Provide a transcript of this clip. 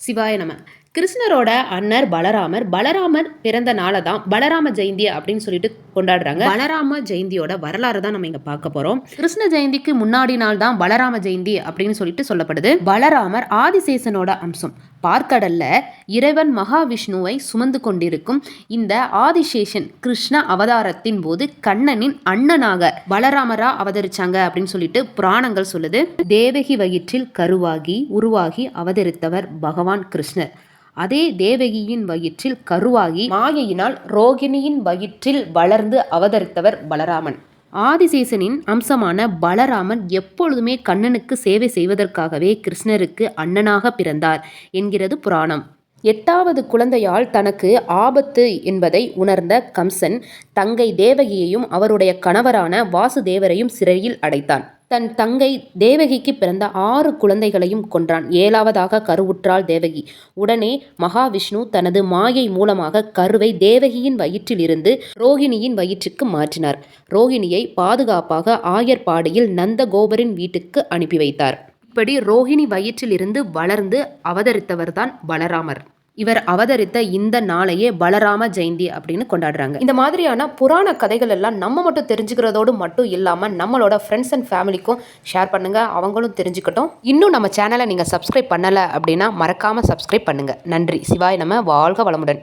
சிவாய நம. கிருஷ்ணரோட அண்ணர் பலராமர். பலராமர் பிறந்த நாளை தான் பலராம ஜெயந்தி அப்படின்னு சொல்லிட்டு கொண்டாடுறாங்க. பலராம ஜெயந்தியோட வரலாறு தான் நம்ம இங்க பார்க்க போறோம். கிருஷ்ண ஜெயந்திக்கு முன்னாடி நாள் தான் பலராம ஜெயந்தி அப்படின்னு சொல்லிட்டு சொல்லப்படுது. பலராமர் ஆதிசேஷனோட அம்சம். பார்க்கடல்ல இறைவன் மகாவிஷ்ணுவை சுமந்து கொண்டிருக்கும் இந்த ஆதிசேஷன் கிருஷ்ண அவதாரத்தின் போது கண்ணனின் அண்ணனாக பலராமரா அவதரிச்சாங்க அப்படின்னு சொல்லிட்டு புராணங்கள் சொல்லுது. தேவகி வயிற்றில் கருவாகி உருவாகி அவதரித்தவர் பகவான் கிருஷ்ணர். அதே தேவகியின் வயிற்றில் கருவாகி மாயையினால் ரோகிணியின் வயிற்றில் வளர்ந்து அவதரித்தவர் பலராமன். ஆதிசேசனின் அம்சமான பலராமன் எப்பொழுதுமே கண்ணனுக்கு சேவை செய்வதற்காகவே கிருஷ்ணருக்கு அண்ணனாக பிறந்தார் என்கிறது புராணம். எட்டாவது குழந்தையால் தனக்கு ஆபத்து என்பதை உணர்ந்த கம்சன் தங்கை தேவகியையும் அவருடைய கணவரான வாசுதேவரையும் சிறையில் அடைத்தான். தன் தங்கை தேவகிக்கு பிறந்த ஆறு குழந்தைகளையும் கொன்றான். ஏழாவதாக கருவுற்றாள் தேவகி. உடனே மகாவிஷ்ணு தனது மாயை மூலமாக கருவை தேவகியின் வயிற்றிலிருந்து ரோகிணியின் வயிற்றுக்கு மாற்றினார். ரோகிணியை பாதுகாப்பாக ஆயர்பாடியில் நந்தகோபரின் வீட்டுக்கு அனுப்பி வைத்தார். இப்படி ரோஹிணி வயிற்றிலிருந்து வளர்ந்து அவதரித்தவர்தான் பலராமர். இவர் அவதரித்த இந்த நாளையே பலராம ஜெயந்தி அப்படின்னு கொண்டாடுறாங்க. இந்த மாதிரியான புராண கதைகள் எல்லாம் நம்ம மட்டும் தெரிஞ்சுக்கிறதோடு மட்டும் இல்லாமல் நம்மளோட ஃப்ரெண்ட்ஸ் அண்ட் ஃபேமிலிக்கும் ஷேர் பண்ணுங்க. அவங்களும் தெரிஞ்சுக்கட்டும். இன்னும் நம்ம சேனலை நீங்கள் சப்ஸ்கிரைப் பண்ணலை அப்படின்னா மறக்காமல் சப்ஸ்கிரைப் பண்ணுங்க. நன்றி. சிவாய் நம்ம வாழ்க வளமுடன்.